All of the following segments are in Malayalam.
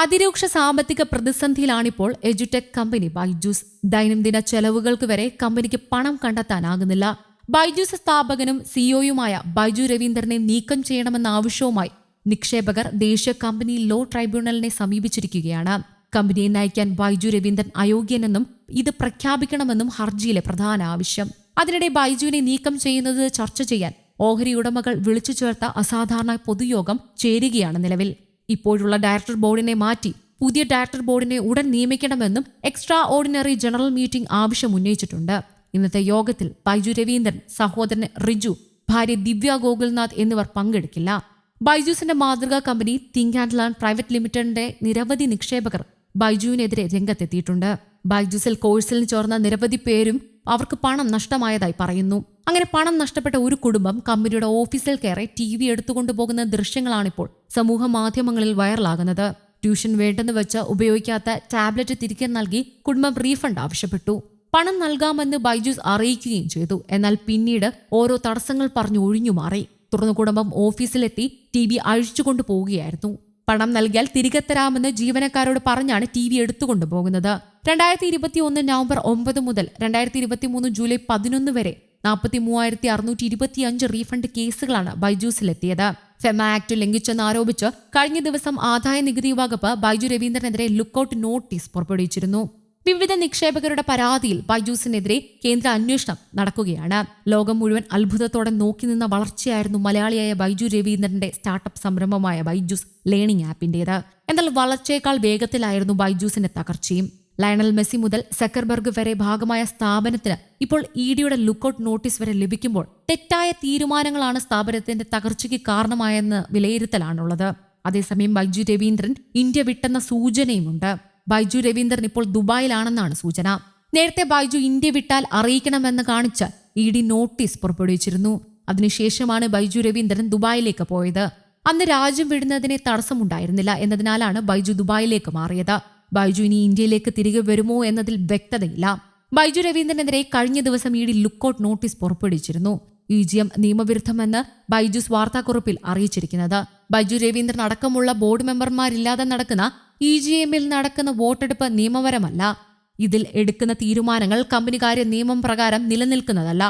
അതിരൂക്ഷ സാമ്പത്തിക പ്രതിസന്ധിയിലാണിപ്പോൾ എജുടെക് കമ്പനി ബൈജൂസ്. ദൈനംദിന ചെലവുകൾക്ക് വരെ കമ്പനിക്ക് പണം കണ്ടെത്താനാകുന്നില്ല. ബൈജൂസ് സ്ഥാപകനും സിഇഒയുമായ ബൈജു രവീന്ദ്രനെ നീക്കം ചെയ്യണമെന്ന ആവശ്യവുമായി നിക്ഷേപകർ ദേശീയ കമ്പനി ലോ ട്രൈബ്യൂണലിനെ സമീപിച്ചിരിക്കുകയാണ്. കമ്പനിയെ നയിക്കാൻ ബൈജു രവീന്ദ്രൻ അയോഗ്യനെന്നും ഇത് പ്രഖ്യാപിക്കണമെന്നും ഹർജിയിലെ പ്രധാന ആവശ്യം. അതിനിടെ ബൈജുവിനെ നീക്കം ചെയ്യുന്നത് ചർച്ച ചെയ്യാൻ ഓഹരി ഉടമകൾ വിളിച്ചു ചേർത്ത അസാധാരണ പൊതുയോഗം ചേരുകയാണ് നിലവിൽ. ഇപ്പോഴുള്ള ഡയറക്ടർ ബോർഡിനെ മാറ്റി പുതിയ ഡയറക്ടർ ബോർഡിനെ ഉടൻ നിയമിക്കണമെന്നും എക്സ്ട്രാ ഓർഡിനറി ജനറൽ മീറ്റിംഗ് ആവശ്യം ഉന്നയിച്ചിട്ടുണ്ട്. ഇന്നത്തെ യോഗത്തിൽ ബൈജു രവീന്ദ്രൻ സഹോദരൻ റിജു ഭാര്യ ദിവ്യ ഗോകുൽനാഥ് എന്നിവർ പങ്കെടുക്കില്ല. ബൈജൂസിന്റെ മാതൃകാ company think and learn private ലിമിറ്റഡിന്റെ നിരവധി നിക്ഷേപകർ ബൈജുവിനെതിരെ രംഗത്തെത്തിയിട്ടുണ്ട്. ബൈജൂസിൽ കോഴ്സിൽ ചേർന്ന നിരവധി പേരും അവർക്ക് പണം നഷ്ടമായതായി പറയുന്നു. അങ്ങനെ പണം നഷ്ടപ്പെട്ട ഒരു കുടുംബം കമ്പനിയുടെ ഓഫീസിൽ കയറി ടി വി എടുത്തുകൊണ്ടുപോകുന്ന ദൃശ്യങ്ങളാണിപ്പോൾ സമൂഹ മാധ്യമങ്ങളിൽ വൈറലാകുന്നത്. ട്യൂഷൻ വേണ്ടെന്ന് വെച്ച് ഉപയോഗിക്കാത്ത ടാബ്ലറ്റ് തിരികെ നൽകി കുടുംബം റീഫണ്ട് ആവശ്യപ്പെട്ടു. പണം നൽകാമെന്ന് ബൈജൂസ് അറിയിക്കുകയും ചെയ്തു. എന്നാൽ പിന്നീട് ഓരോ തടസ്സങ്ങൾ പറഞ്ഞു ഒഴിഞ്ഞു മാറി. തുടർന്ന് കുടുംബം ഓഫീസിലെത്തി ടി വി അഴിച്ചുകൊണ്ടു പോവുകയായിരുന്നു. പണം നൽകിയാൽ തിരികെ തരാമെന്ന് ജീവനക്കാരോട് പറഞ്ഞാണ് ടി വി എടുത്തുകൊണ്ടു പോകുന്നത് രണ്ടായിരത്തി ഇരുപത്തി ഒന്ന് നവംബർ ഒമ്പത് മുതൽ രണ്ടായിരത്തി ഇരുപത്തി മൂന്ന് ജൂലൈ പതിനൊന്ന് വരെ നാൽപ്പത്തി മൂവായിരത്തി അറുന്നൂറ്റി ഇരുപത്തിയഞ്ച് റീഫണ്ട് കേസുകളാണ് ബൈജൂസിലെത്തിയത്. ഫെമ ആക്ട് ലംഘിച്ചെന്നാരോപിച്ച് കഴിഞ്ഞ ദിവസം ആദായ നികുതി വകുപ്പ് ബൈജു രവീന്ദ്രനെതിരെ ലുക്കൌട്ട് നോട്ടീസ് പുറപ്പെടുവിച്ചിരുന്നു. വിവിധ നിക്ഷേപകരുടെ പരാതിയിൽ ബൈജൂസിനെതിരെ കേന്ദ്ര അന്വേഷണം നടക്കുകയാണ്. ലോകം മുഴുവൻ അത്ഭുതത്തോടെ നോക്കി നിന്ന വളർച്ചയായിരുന്നു മലയാളിയായ ബൈജു രവീന്ദ്രന്റെ സ്റ്റാർട്ടപ്പ് സംരംഭമായ ബൈജൂസ് ലേണിംഗ് ആപ്പിന്റേത്. എന്നാൽ വളർച്ചയേക്കാൾ വേഗത്തിലായിരുന്നു ബൈജൂസിന്റെ തകർച്ചയും. ലയണൽ മെസ്സി മുതൽ സക്കർബർഗ് വരെ ഭാഗമായ സ്ഥാപനത്തിന് ഇപ്പോൾ ഇ ഡിയുടെ ലുക്കൌട്ട് നോട്ടീസ് വരെ ലഭിക്കുമ്പോൾ തെറ്റായ തീരുമാനങ്ങളാണ് സ്ഥാപനത്തിന്റെ തകർച്ചയ്ക്ക് കാരണമായെന്ന് വിലയിരുത്തലാണുള്ളത്. അതേസമയം ബൈജു രവീന്ദ്രൻ ഇന്ത്യ വിട്ടെന്ന സൂചനയുമുണ്ട്. ബൈജു രവീന്ദ്രൻ ഇപ്പോൾ ദുബായിലാണെന്നാണ് സൂചന. നേരത്തെ ബൈജു ഇന്ത്യ വിട്ടാൽ അറിയിക്കണമെന്ന് കാണിച്ച് ഇ ഡി നോട്ടീസ് പുറപ്പെടുവിച്ചിരുന്നു. അതിനുശേഷമാണ് ബൈജു രവീന്ദ്രൻ ദുബായിലേക്ക് പോയത്. അന്ന് രാജ്യം വിടുന്നതിനെ തടസ്സമുണ്ടായിരുന്നില്ല എന്നതിനാലാണ് ബൈജു ദുബായിലേക്ക് മാറിയത്. ബൈജു ഇനി ഇന്ത്യയിലേക്ക് തിരികെ വരുമോ എന്നതിൽ വ്യക്തതയില്ല. ബൈജു രവീന്ദ്രനെതിരെ കഴിഞ്ഞ ദിവസം ഇ ഡി ലുക്കൌട്ട് നോട്ടീസ് പുറപ്പെടുവിച്ചിരുന്നു. ഇ ജി എം നിയമവിരുദ്ധമെന്ന് ബൈജുസ് വാർത്താക്കുറിപ്പിൽ അറിയിച്ചിരിക്കുന്നത്. ബൈജു രവീന്ദ്രൻ അടക്കമുള്ള ബോർഡ് മെമ്പർമാരില്ലാതെ നടക്കുന്ന ഇ ജി എമ്മിൽ നടക്കുന്ന വോട്ടെടുപ്പ് നിയമപരമല്ല. ഇതിൽ എടുക്കുന്ന തീരുമാനങ്ങൾ കമ്പനികാര്യ നിയമം പ്രകാരം നിലനിൽക്കുന്നതല്ല.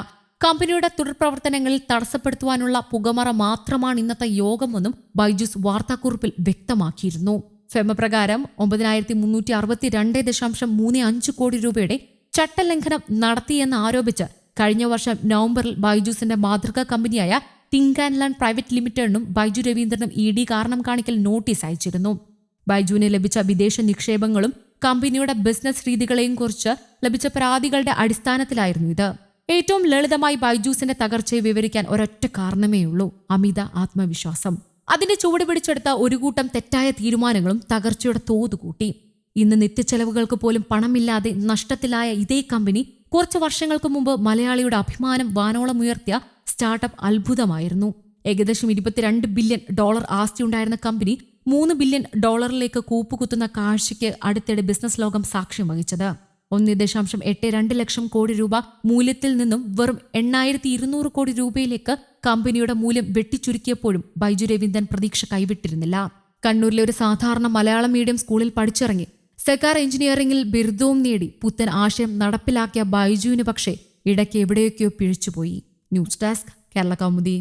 കമ്പനിയുടെ തുടർപ്രവർത്തനങ്ങളിൽ തടസ്സപ്പെടുത്തുവാനുള്ള പുകമറ മാത്രമാണ് ഇന്നത്തെ യോഗമെന്നും ബൈജുസ് വാർത്താക്കുറിപ്പിൽ വ്യക്തമാക്കിയിരുന്നു. ഫെമ പ്രകാരം ഒമ്പതിനായിരത്തി മുന്നൂറ്റി അറുപത്തി രണ്ട് ദശാംശം മൂന്ന് അഞ്ച് കോടി രൂപയുടെ ചട്ടലംഘനം നടത്തിയെന്ന് ആരോപിച്ച് കഴിഞ്ഞ വർഷം നവംബറിൽ ബൈജൂസിന്റെ മാതൃകാ കമ്പനിയായ തിങ്ക് ആൻഡ് ലാൻഡ് പ്രൈവറ്റ് ലിമിറ്റഡിനും ബൈജു രവീന്ദ്രനും ഇ ഡി കാരണം കാണിക്കൽ നോട്ടീസ് അയച്ചിരുന്നു. ബൈജുവിന് ലഭിച്ച വിദേശ നിക്ഷേപങ്ങളും കമ്പനിയുടെ ബിസിനസ് രീതികളെയും കുറിച്ച് ലഭിച്ച പരാതികളുടെ അടിസ്ഥാനത്തിലായിരുന്നു ഇത്. ഏറ്റവും ലളിതമായി ബൈജൂസിന്റെ തകർച്ചയെ വിവരിക്കാൻ ഒരൊറ്റ കാരണമേയുള്ളൂ അമിത ആത്മവിശ്വാസം. അതിന്റെ ചുവട് പിടിച്ചെടുത്ത ഒരു കൂട്ടം തെറ്റായ തീരുമാനങ്ങളും തകർച്ചയുടെ തോത് കൂട്ടി. ഇന്ന് നിത്യച്ചെലവുകൾക്ക് പോലും പണമില്ലാതെ നഷ്ടത്തിലായ ഇതേ കമ്പനി കുറച്ച് വർഷങ്ങൾക്ക് മുമ്പ് മലയാളിയുടെ അഭിമാനം വാനോളം ഉയർത്തിയ സ്റ്റാർട്ടപ്പ് അത്ഭുതമായിരുന്നു. ഏകദേശം ഇരുപത്തിരണ്ട് ബില്യൺ ഡോളർ ആസ്തി ഉണ്ടായിരുന്ന കമ്പനി മൂന്ന് ബില്യൺ ഡോളറിലേക്ക് കൂപ്പുകുത്തുന്ന കാഴ്ചയ്ക്ക് അടുത്തിടെ ബിസിനസ് ലോകം സാക്ഷ്യം വഹിച്ചത്. ഒന്ന് ദശാംശം എട്ട് രണ്ട് ലക്ഷം കോടി രൂപ മൂല്യത്തിൽ നിന്നും വെറും എണ്ണായിരത്തി ഇരുന്നൂറ് കോടി രൂപയിലേക്ക് കമ്പനിയുടെ മൂല്യം വെട്ടിച്ചുരുക്കിയപ്പോഴും ബൈജു രവീന്ദ്രൻ പ്രതീക്ഷ കൈവിട്ടിരുന്നില്ല. കണ്ണൂരിലെ ഒരു സാധാരണ മലയാളം മീഡിയം സ്കൂളിൽ പഠിച്ചിറങ്ങി. സെക്കാർ എഞ്ചിനീയറിംഗിൽ ബിരുദവും നേടി പുത്തൻ ആശയം നടപ്പിലാക്കിയ ബൈജുവിന് പക്ഷേ ഇടയ്ക്ക് എവിടെയൊക്കെയോ പിഴിച്ചുപോയി. News desk Kerala Kaumudi.